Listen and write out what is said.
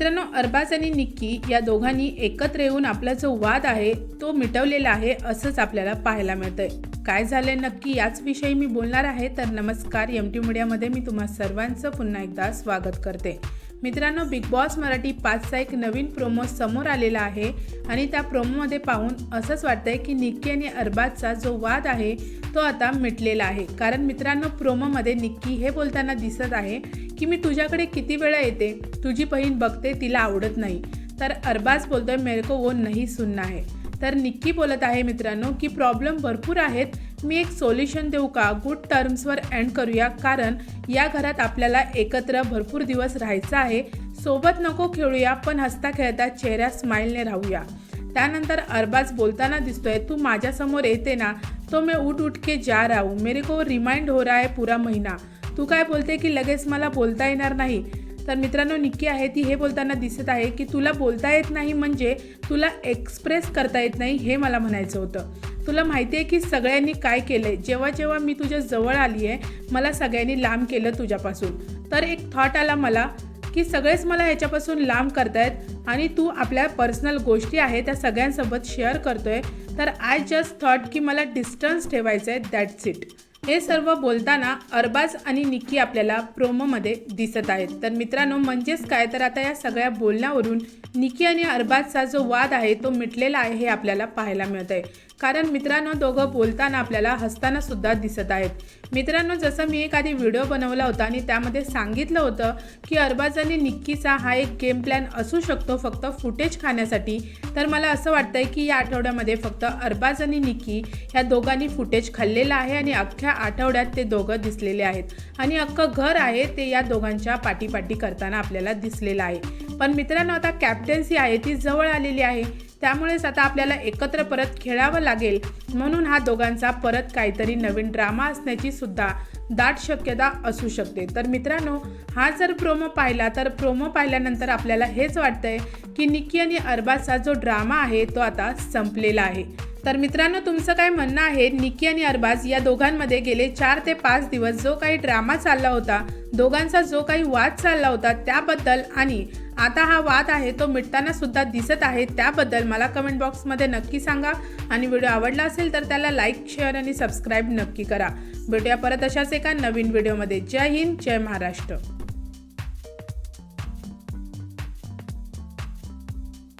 मित्रांनो अरबाज आणि निक्की या दोघांनी एकत्र येऊन आपला जो वाद आहे तो मिटवलेला आहे असंच आपल्याला पाहायला मिळतंय. काय झालंय नक्की याच विषयी मी बोलणार आहे तर नमस्कार एम टी मीडियामध्ये मी तुम्हा सर्वांचं पुन्हा एकदा स्वागत करते. मित्रांनो बिग बॉस मराठी पाचचा एक नवीन प्रोमो समोर आलेला आहे आणि त्या प्रोमोमध्ये पाहून असंच वाटतंय की निक्की आणि अरबाजचा जो वाद आहे तो आता मिटलेला आहे. कारण मित्रांनो प्रोमोमध्ये निक्की हे बोलताना दिसत आहे की मी तुझ्याकडे किती वेळा येते तुझी बहीण बघते तिला आवडत नाही. तर अरबाज बोलतोय मेरे को वो नाही सुनना आहे तर निक्की बोलत आहे मित्रांनो की प्रॉब्लेम भरपूर आहेत मी एक सोल्युशन देऊ का? गुड टर्म्सवर एंड करूया कारण या घरात आपल्याला एकत्र भरपूर दिवस राहायचं आहे. सोबत नको खेळूया पण हसता खेळता चेहऱ्या स्माईलने राहूया. त्यानंतर अरबाज बोलताना दिसतोय तू माझ्यासमोर येते ना तो मैं उठ उठ के जा रहा हूँ. मेरे को रिमाइंड हो रहा है पूरा महिना. तू काय बोलते की लगेच मला बोलता येणार नाही? तर मित्रांनो निक्की आहे ती हे बोलताना दिसत आहे की तुला बोलता येत नाही म्हणजे तुला एक्सप्रेस करता येत नाही हे मला म्हणायचं होतं. तुला माहिती आहे की सगळ्यांनी काय केलंय? जेव्हा जेव्हा मी तुझ्या जवळ आली आहे मला सगळ्यांनी लांब केलं तुझ्यापासून. तर एक थॉट आला मला की सगळेच मला ह्याच्यापासून लांब करतायत आणि तू आपल्या पर्सनल गोष्टी आहे त्या सगळ्यांसोबत शेअर करतोय. तर आय जस्ट थॉट की मला डिस्टन्स ठेवायचं आहे दॅट्स इट हे सर्व बोलताना अरबाज आणि निक्की आपल्याला प्रोमोमध्ये दिसत आहेत. तर मित्रांनो म्हणजेच काय? तर आता या सगळ्या बोलण्यावरून निक्की आणि अरबाजचा जो वाद आहे तो मिटलेला आहे हे आपल्याला पाहायला मिळत आहे कारण मित्रांनो दोघं बोलताना आपल्याला हसताना सुद्धा दिसत आहेत. मित्रांनो जसं मी एक आधी व्हिडिओ बनवला होता आणि त्यामध्ये सांगितलं होतं की अरबाज आणि निक्कीचा हा एक गेम प्लॅन असू शकतो फक्त फुटेज खाण्यासाठी. तर मला असं वाटतं आहे की या आठवड्यामध्ये फक्त अरबाज आणि निक्की ह्या दोघांनी फुटेज खाल्लेलं आहे आणि अख्ख्या आठवड्यात ते दोघं दिसलेले आहेत. आणि अख्खं घर आहे ते या दोघांच्या पाठीपाठी करताना आपल्याला दिसलेलं आहे. पण मित्रांनो आता कॅप्टन्सी आहे ती जवळ आलेली आहे. त्यामुळेच आता आपल्याला एकत्र परत खेळावं लागेल. म्हणून हा दोघांचा परत काहीतरी नवीन ड्रामा असण्याची सुद्धा दाट शक्यता असू शकते. तर मित्रांनो हा जर प्रोमो पाहिला तर प्रोमो पाहिल्यानंतर आपल्याला हेच वाटतंय की निक्की आणि अरबाजचा जो ड्रामा आहे तो आता संपलेला आहे. तर मित्रांनो तुमचं काय म्हणणं आहे? निकी आणि अरबाज या दोघांमध्ये गेले चार ते पाच दिवस जो काही ड्रामा चालला होता दोघांचा जो काही वाद चालला होता त्याबद्दल आणि आता हा वाद आहे तो मिटताना सुद्धा दिसत आहे. त्याबद्दल मला कमेंट बॉक्समध्ये नक्की सांगा. आणि व्हिडिओ आवडला असेल तर त्याला लाईक शेअर आणि सबस्क्राईब नक्की करा. भेटूया परत अशाच एका नवीन व्हिडिओमध्ये जय हिंद जय महाराष्ट्र.